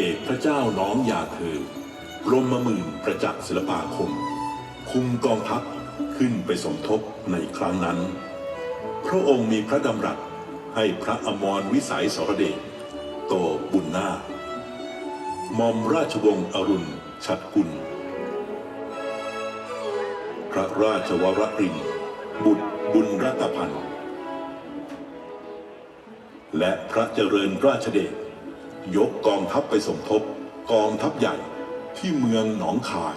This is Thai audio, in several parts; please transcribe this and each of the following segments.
อกพระเจ้าน้องยาเธอกรมหมื่นประจักษ์ศิลปาคม คุมกองทัพขึ้นไปสมทบในครั้งนั้น พระองค์มีพระดำรัสให้พระอมรวิสัยสรเดชโตบุญนาหมอมราชวงศ์อรุณชัดกุล พระราชวรรินทร์บุตรบุญรัตพันธ์และพระเจริญราชเดช ยกกองทัพไปสมทบกองทัพใหญ่ที่เมืองหนองคาย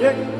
เ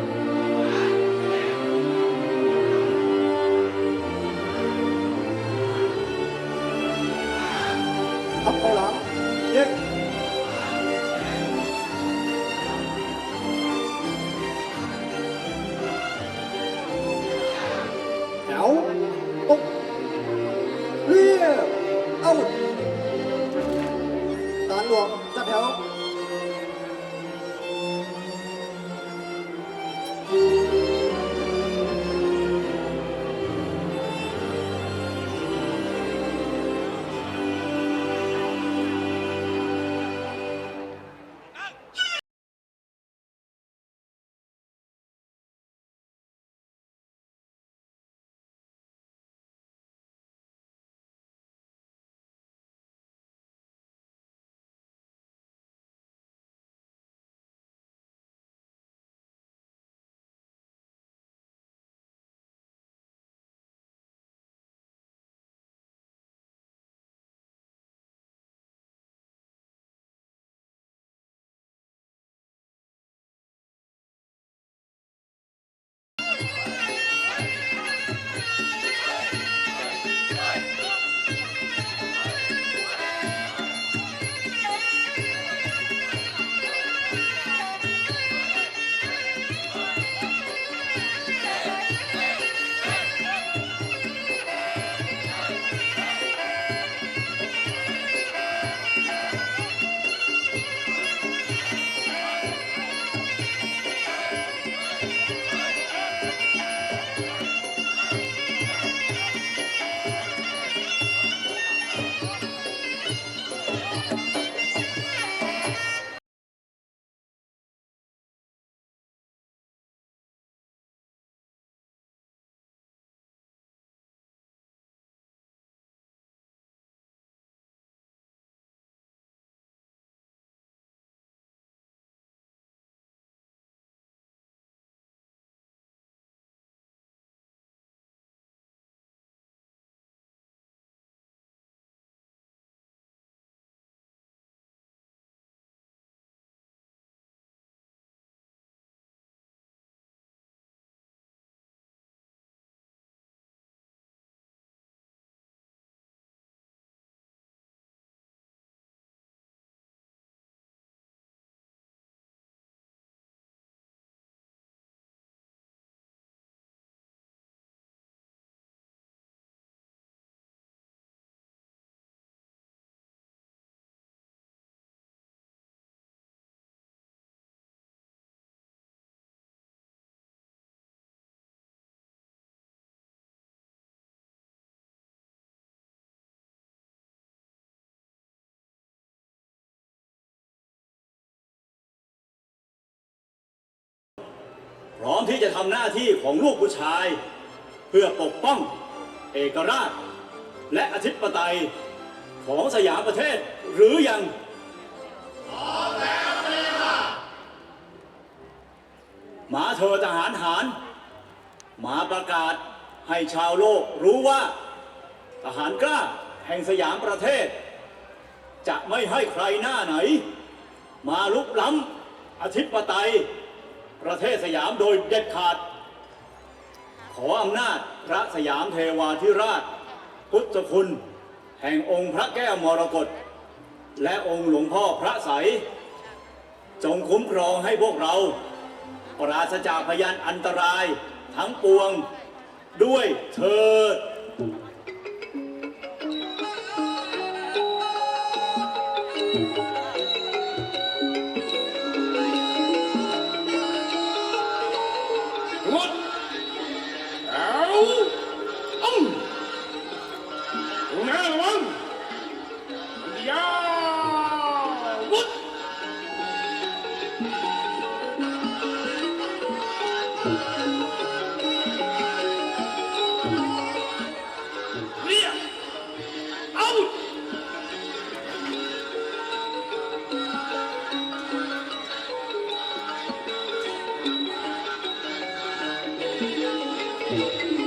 พร้อมที่จะทำหน้าที่ของลูกผู้ชาย เพื่อปกป้อง เอกราช และอธิปไตยของสยามประเทศหรือยังพร้อมแล้วเลยมาเธอทหารหาร มาประกาศให้ชาวโลกรู้ว่า ทหารกล้าแห่งสยามประเทศ จะไม่ให้ใครหน้าไหน มาลุกล้ำอธิปไตย ประเทศสยามโดยเด็ดขาด ขออำนาจพระสยามเทวาธิราช พุทธคุณ แห่งองค์พระแก้วมรกตและองค์หลวงพ่อพระใสยจงคุ้มครองให้พวกเรา ปราศจากพยานอันตรายทั้งปวงด้วยเถิด Thank you.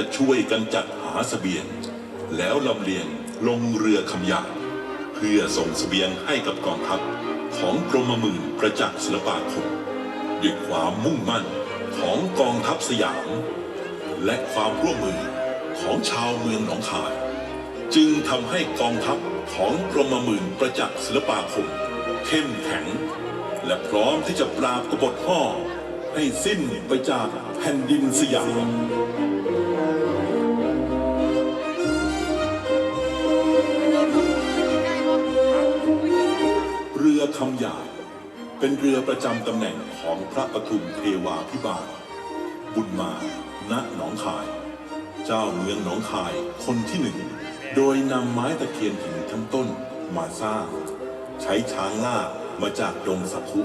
ก็ช่วยกันจัดหาสเสบียง แล้วลำเลียงลงเรือคำยาเพื่อส่งสเสบียงให้กับกองทัพของกรมหมื่นประจักษ์ศิลปาคมด้วยความมุ่งมั่นของกองทัพสยาม และความร่วมมือของชาวเมืองหนองคาย จึงทำให้กองทัพของกรมหมื่นประจักษ์ศิลปาคม เข้มแข็ง และพร้อมที่จะปราบกบฏห่อให้สิ้นไปจากแผ่นดินสยาม เป็นเรือประจำตำแหน่งของพระปทุมเทวาพิบาลบุญมา ณ หนองคาย เจ้าเมืองหนองคายคนที่หนึ่ง โดยนำไม้ตะเคียนหินทั้งต้นมาสร้าง ใช้ช้างล่ากมาจากดงสักคุ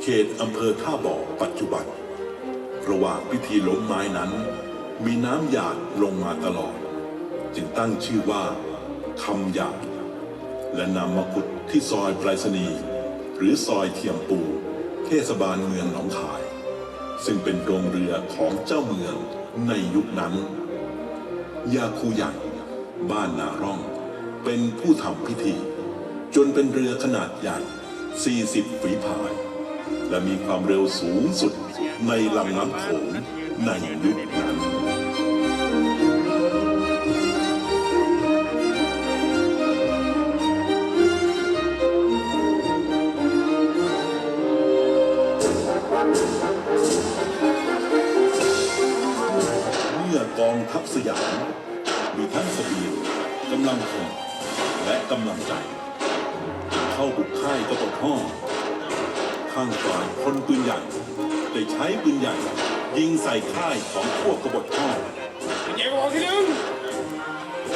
เขตอำเภอท่าบ่อปัจจุบัน ระหว่างพิธีล้มไม้นั้น มีน้ำหยาดลงมาตลอด จึงตั้งชื่อว่าคำหยาดและนำมาขุดที่ซอยไปรษณีย์ หรือซอยเทียมปู เทศบาลเมืองหนองคาย ซึ่งเป็นโรงเรือของเจ้าเมืองในยุคนั้น ยาคูใหญ่ บ้านนาร่อง เป็นผู้ทำพิธี จนเป็นเรือขนาดใหญ่ 40 ฝีพาย และมีความเร็วสูงสุดในลำน้ำโขงในยุคนั้น ทัพสยามมีทั้งสบียงกำลังพลและกำลังใจ เข้าบุกค่ายกบฏห้อข้างกลางพลปืนใหญ่ได้ใช้ปืนใหญ่ ยิงใส่ค่ายของพวกกบฏห้อง